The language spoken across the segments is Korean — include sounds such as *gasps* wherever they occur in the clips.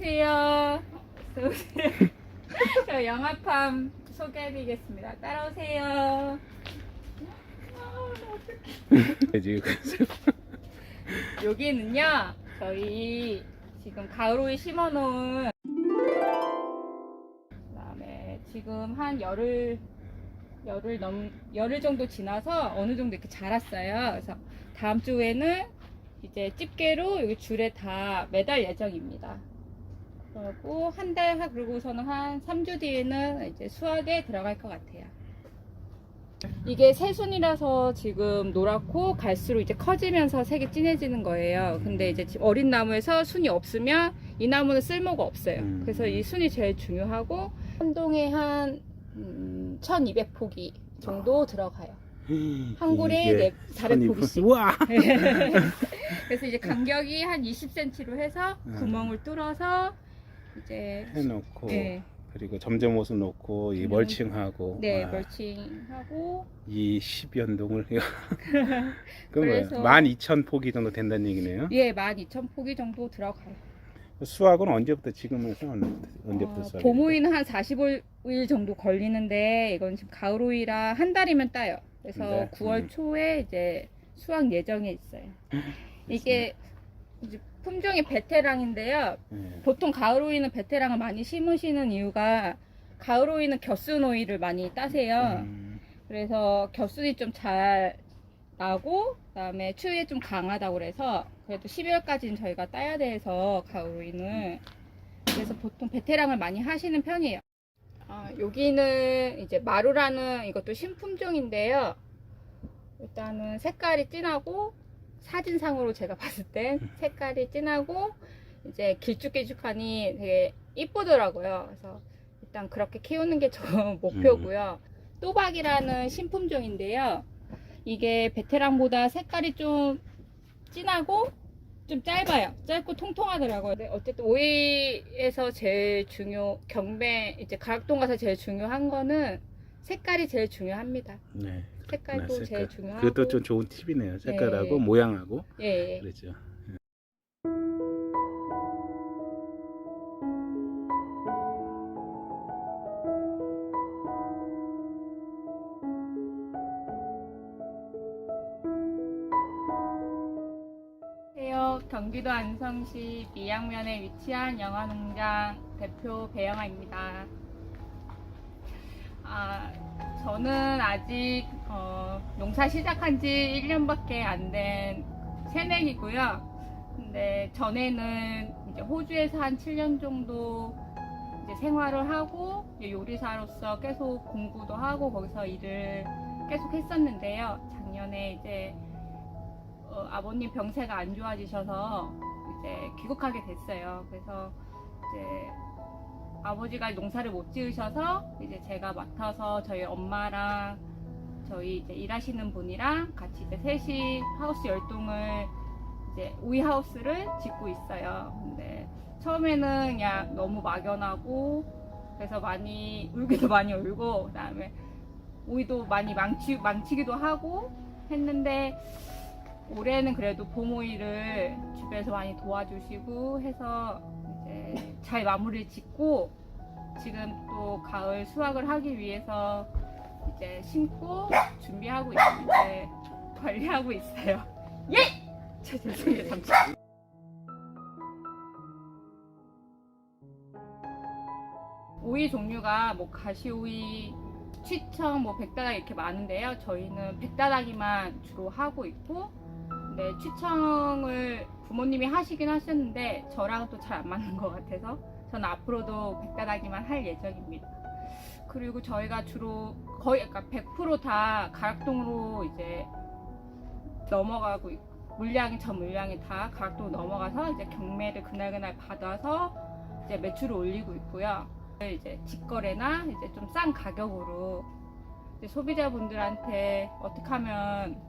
안녕하세요. 어서 *laughs* 오세요. 저 영화팜 소개해드리겠습니다. 따라오세요. *laughs* 여기는요, 저희 지금 가을오이 심어놓은 그다음에 지금 한 열흘 열흘 넘 열흘 정도 지나서 어느 정도 이렇게 자랐어요. 그래서 다음 주에는 이제 집게로 여기 줄에 다 매달 예정입니다. 그리고 한달 그러고서는 한 3주 뒤에는 이제 수확에 들어갈 것 같아요. 이게 새순이라서 지금 노랗고 갈수록 이제 커지면서 색이 진해지는 거예요. 근데 이제 어린 나무에서 순이 없으면 이 나무는 쓸모가 없어요. 음. 그래서 이 순이 제일 중요하고 한 동에 한 음, 1200포기 정도 들어가요. *gasps* 한 굴에 이게 네, 400포기씩. 우와 *laughs* 그래서 이제 간격이 한 20cm로 해서 음. 구멍을 뚫어서 이제 해놓고 네, 그리고 점점 옷을 놓고 이. 멀칭하고 네 와, 멀칭하고 이 10연동을 *laughs* *laughs* 그럼 그래서- 12,000포기 정도 된다는 얘기네요. 예, 12,000포기 정도 들어가요. 수확은 언제부터 지금 해서 언제부터 어, 수확? 봄오이는 한 45일 정도 걸리는데 이건 지금 가을오이라 한 달이면 따요. 그래서 네, 9월 음. 초에 이제 수확 예정에 있어요. *laughs* 이게 이제 품종이 베테랑인데요. 네. 보통 가을 오이는 베테랑을 많이 심으시는 이유가 가을 오이는 겨순 오이를 많이 따세요. 음, 그래서 겨순이 좀 잘 나고 그다음에 추위에 좀 강하다고 그래서 그래도 12월까지는 저희가 따야 돼서 가을 오이는 그래서 보통 베테랑을 많이 하시는 편이에요. 아, 여기는 이제 마루라는 이것도 신품종인데요. 일단은 색깔이 진하고 사진상으로 제가 봤을 땐 색깔이 진하고 이제 길쭉길쭉하니 되게 이쁘더라고요. 그래서 일단 그렇게 키우는 게 저 *laughs* 목표고요. 또박이라는 신품종인데요. 이게 베테랑보다 색깔이 좀 진하고 좀 짧아요. 짧고 통통하더라고요. 근데 어쨌든 오이에서 제일 중요 경매 이제 가락동 가서 제일 중요한 거는 색깔이 제일 중요합니다. 네. 색깔도 제일 색깔. 중요하고. 그것도 좀 좋은 팁이네요. 색깔하고 네. 모양하고 예. 예. 그렇죠. 안녕하세요. 경기도 안성시 미양면에 위치한 영화농장 대표 배영아입니다. 아, 저는 아직 어, 농사 시작한 지 1년밖에 안 된 새내기고요. 근데 전에는 이제 호주에서 한 7년 정도 이제 생활을 하고 요리사로서 계속 공부도 하고 거기서 일을 계속 했었는데요. 작년에 이제 어, 아버님 병세가 안 좋아지셔서 이제 귀국하게 됐어요. 그래서 이제 아버지가 농사를 못 지으셔서 이제 제가 맡아서 저희 엄마랑 저희 이제 일하시는 분이랑 같이 이제 셋이 하우스 열동을 이제 오이 하우스를 짓고 있어요. 근데 처음에는 그냥 너무 막연하고 그래서 많이 울기도 *laughs* 많이 울고 그다음에 오이도 많이 망치 망치기도 하고 했는데 올해는 그래도 봄오이를 주변에서 많이 도와주시고 해서 잘 마무리를 짓고 지금 또 가을 수확을 하기 위해서 이제 심고 준비하고 있는데 네, 관리하고 있어요. *laughs* 예! 저 죄송해요 잠시. 오이 종류가 뭐 가시오이, 취청, 뭐 백다닥 이렇게 많은데요. 저희는 백다닥이만 주로 하고 있고 네, 추청을 부모님이 하시긴 하셨는데 저랑은 또잘 안 맞는 것 같아서 저는 앞으로도 백다닥이만 할 예정입니다. 그리고 저희가 주로 거의 그러니까 100%다 가락동으로 이제 넘어가고 물량이 전 물량이 다 가락동 넘어가서 이제 경매를 그날그날 받아서 이제 매출을 올리고 있고요. 이제 직거래나 이제 좀 싼 가격으로 소비자분들한테 어떻게 하면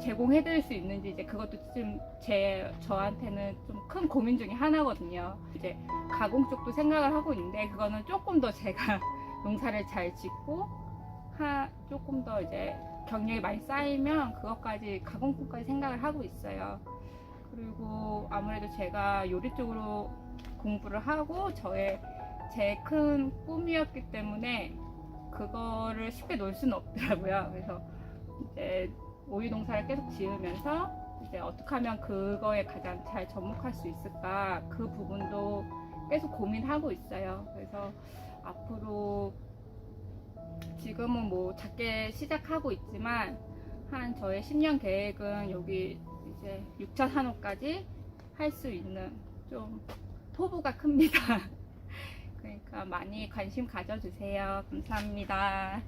제공해드릴 수 있는지 이제 그것도 좀제 저한테는 좀 큰 고민 중에 하나거든요. 이제 가공 쪽도 생각을 하고 있는데 그거는 조금 더 제가 *laughs* 농사를 잘 짓고 하 조금 더 이제 경력이 많이 쌓이면 그것까지 가공품까지 생각을 하고 있어요. 그리고 아무래도 제가 요리 쪽으로 공부를 하고 저의 제 큰 꿈이었기 때문에 그거를 쉽게 놓을 수는 없더라고요. 그래서 이제 오이 농사를 계속 지으면서 이제 어떻게 하면 그거에 가장 잘 접목할 수 있을까 그 부분도 계속 고민하고 있어요. 그래서 앞으로 지금은 뭐 작게 시작하고 있지만 한 저의 10년 계획은 여기 이제 6차 산업까지 할 수 있는 좀 포부가 큽니다. *laughs* 그러니까 많이 관심 가져주세요. 감사합니다.